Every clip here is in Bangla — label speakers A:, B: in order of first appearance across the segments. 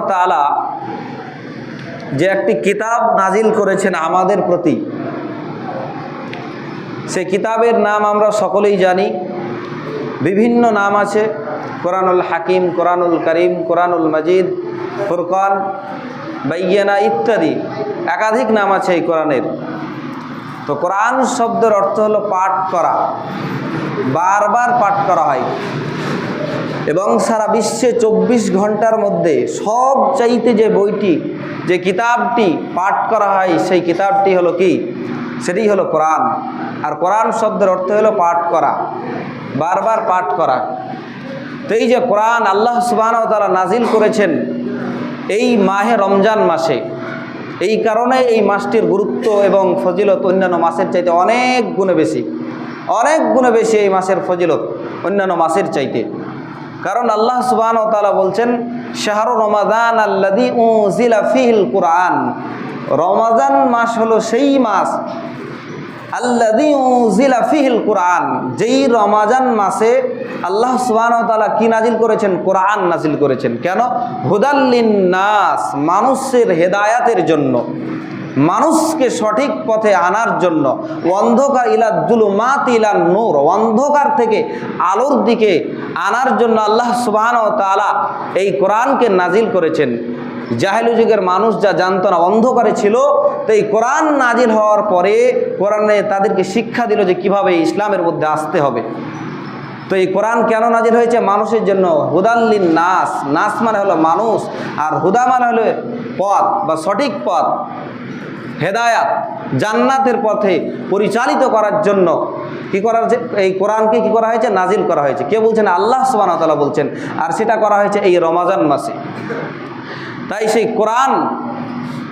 A: তাআলা যে একটি কিতাব নাজিল করেছেন আমাদের প্রতি সে কিতাবের নাম আমরা সকলেই জানি। বিভিন্ন নাম আছে, কোরআনুল হাকিম, কোরআনুল করিম, কোরআনুল মজিদ, ফুরকান, বাইয়ানা ইত্যাদি। একাধিক নাম আছে এই কোরআনের। তো কোরআন শব্দের অর্থ হলো পাঠ করা। বারবার পাঠ করা হয়। এবং সারা বিশ্বে চব্বিশ ঘণ্টার মধ্যে সব চাইতে যে বইটি, যে কিতাবটি পাঠ করা হয়, সেই কিতাবটি হলো কি? সেটি হলো কোরআন। আর কোরআন শব্দের অর্থ হলো পাঠ করা, বারবার পাঠ করা। তো এই যে কোরআন আল্লাহ সুবাহ তারা নাজিল করেছেন এই মাহে রমজান মাসে, এই কারণে এই মাসটির গুরুত্ব এবং ফজিলত অন্যান্য মাসের চাইতে অনেক গুণে বেশি। অনেক গুণে বেশি এই মাসের ফজিলত অন্যান্য মাসের চাইতে। কারণ আল্লাহ সুবাহ তালা বলছেন, শাহরু রমাদান আল্লাদি উজিলা ফিহিল কোরআন। রমাজান মাস হলো সেই মাস আল্লাদি উজিলা ফিহিল কোরআন, যেই রমাজান মাসে আল্লাহ সুবাহ তালা কি নাজিল করেছেন? কোরআন নাজিল করেছেন। কেন? হুদাল্লিন নাস মানুষের হেদায়াতের জন্য। মানুষকে সঠিক পথে আনার জন্য অন্ধকার ইলা জুলুমাত ইলা নূর, অন্ধকার থেকে আলোর দিকে আনার জন্য আল্লাহ সুবাহান তালা এই কোরআনকে নাজিল করেছেন। জাহেলু যুগের মানুষ যা জানতো না, অন্ধকারে ছিল তো এই কোরআন নাজিল হওয়ার পরে কোরআনে তাদেরকে শিক্ষা দিল যে কীভাবে ইসলামের মধ্যে আসতে হবে। তো এই কোরআন কেন নাজিল হয়েছে? মানুষের জন্য হুদাল্লিন নাস নাস মানে হলো মানুষ, আর হুদা মানে হলো পথ বা সঠিক পথ। হেদায়াত জান্নাতের পথে পরিচালিত করার জন্য কি করা হয়েছে এই কোরআনকে কি করা হয়েছে? নাজিল করা হয়েছে। কে বলছেন আল্লাহ সুবাহ তালা বলছেন, আর সেটা করা হয়েছে এই রমাজান মাসে। তাই সেই কোরআন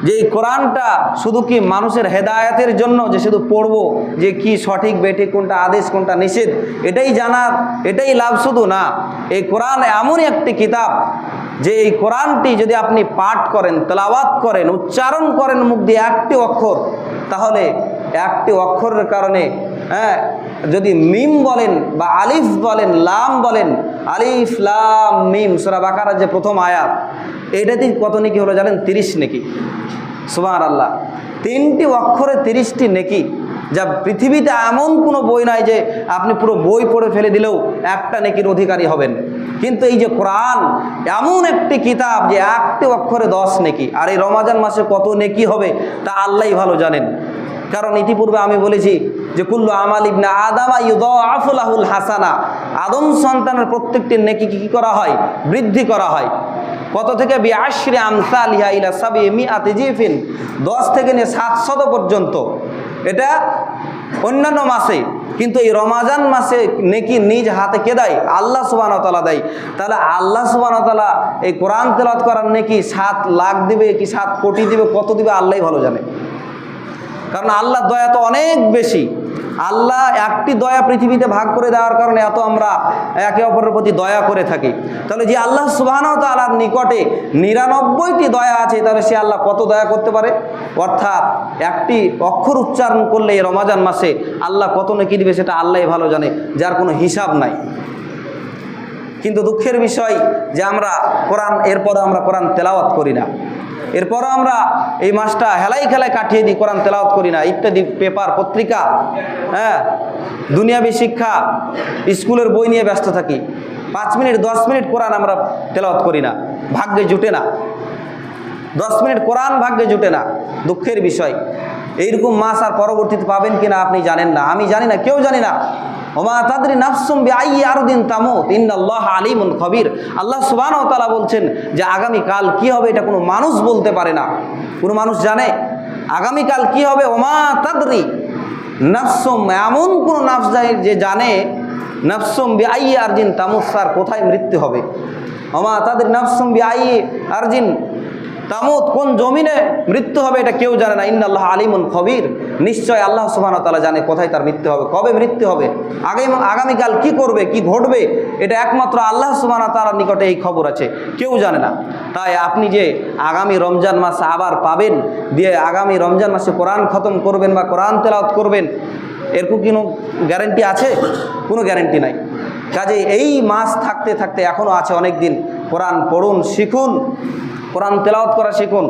A: যে এই কোরআনটা শুধু কি মানুষের হেদায়াতের জন্য যে শুধু পড়ব, যে কি সঠিক, বেঠিক, কোনটা আদেশ, কোনটা নিষেধ, এটাই জানার এটাই লাভ শুধু না। এই কোরআন এমনই একটি কিতাব, যে এই কোরআনটি যদি আপনি পাঠ করেন, তেলাওয়াত করেন, উচ্চারণ করেন মুখ দিয়ে একটি অক্ষর, তাহলে একটি অক্ষরের কারণে হ্যাঁ যদি মিম বলেন বা আলিফ বলেন, লাম বলেন, আলিফ, লাম, মিম, সোরা বাকারার যে প্রথম আয়াত এইটাতেই কত নেকি হলো জানেন? তিরিশ নেকি। সুবাহ আল্লাহ তিনটি অক্ষরে তিরিশটি নেকি, যা পৃথিবীতে এমন কোনো বই নাই যে আপনি পুরো বই পড়ে ফেলে দিলেও একটা নেকির অধিকারী হবেন। কিন্তু এই যে কোরআন, এমন একটি কিতাব যে একটি অক্ষরে দশ নেকি, আর এই রমাজান মাসে কত নেকি হবে তা আল্লাহ ভালো জানেন। কারণ ইতিপূর্বে আমি বলেছি যে, কুল্লু আমাল ইবনা আদামা ইউদাফুলাহুল হাসানা। আদম সন্তানের প্রত্যেকটি নেকি কি করা হয়? বৃদ্ধি করা হয়। কত থেকে? বিআশরি আমসাল ইহা ইলা সাবি মিআতি জিফিন। দশ থেকে নিয়ে সাতশত পর্যন্ত। এটা অন্যান্য মাসে, কিন্তু এই রমাজান মাসে নেকি নিজ হাতে কে দেয়? আল্লাহ সুবান তালা দেয়। তাহলে আল্লাহ সুবান তালা এই কোরআন তেলাত করার নেকি সাত লাখ দিবে কি সাত কোটি দিবে, কত দিবে? আল্লাহ ভালো জানে। কারণ আল্লাহ দয়া তো অনেক বেশি। আল্লাহ একটি দয়া পৃথিবীতে ভাগ করে দেওয়ার কারণে এত আমরা একে অপরের প্রতি দয়া করে থাকি। তাহলে যে আল্লাহ সুবাহানাও তালার নিকটে নিরানব্বইটি দয়া আছে, তাহলে সে আল্লাহ কত দয়া করতে পারে? অর্থাৎ একটি অক্ষর উচ্চারণ করলে এই রমাজান মাসে আল্লাহ কত নাকি দিবে সেটা আল্লাহ ভালো জানে, যার কোনো হিসাব নাই। কিন্তু দুঃখের বিষয় যে আমরা কোরআন এরপরে আমরা কোরআন তেলাওয়াত করি না। এরপরও আমরা এই মাসটা হেলাই খেলায় কাটিয়ে দিই, কোরআন তেলাওত করি না, ইত্যাদি পেপার, পত্রিকা হ্যাঁ দুনিয়াবী শিক্ষা, স্কুলের বই নিয়ে ব্যস্ত থাকি। পাঁচ মিনিট, দশ মিনিট কোরআন আমরা তেলাওত করি না, ভাগ্যে জুটে না। দশ মিনিট কোরআন ভাগ্যে জুটে না, দুঃখের বিষয়। এইরকম মাস আর পরবর্তীতে পাবেন কিনা আপনি জানেন না। আমি জানি না, কেউ জানি না। ওমা তাদরি নাফসুম আই আরও দিন তামুত। ইন্নাল্লাহ আলিমুল খবির। আল্লাহ সুবান তালা বলছেন যে, আগামীকাল কি হবে এটা কোনো মানুষ বলতে পারে না। কোনো মানুষ জানে? আগামীকাল কি হবে? ওমা তাদরি নাফসুম। এমন কোনো নাফস যে জানে, নাফসুম বি আই আরজিন তামুসার কোথায় মৃত্যু হবে? ওমা তাদের নাফসুম আই আরজিন তামুদ, কোন জমিনে মৃত্যু হবে এটা কেউ জানে না। ইন্নাল্লাহ আলিমুন খবির। নিশ্চয় আল্লাহ সুবাহ তালা জানে কোথায় তার মৃত্যু হবে, কবে মৃত্যু হবে। আগামী আগামীকাল কি করবে, কি ঘটবে, এটা একমাত্র আল্লাহ সুবাহ তালার নিকটে এই খবর আছে, কেউ জানে না। তাই আপনি যে আগামী রমজান মাস আবার পাবেন, দিয়ে আগামী রমজান মাসে কোরআন খতম করবেন বা কোরআন তেলাওয়াত করবেন, এরকম কোনো গ্যারেন্টি আছে? কোনো গ্যারেন্টি নাই। কাজে এই মাস থাকতে থাকতে এখনও আছে অনেক দিন কোরআন পড়ুন, শিখুন কোরআন তেলাওয়াত করা শিখুন।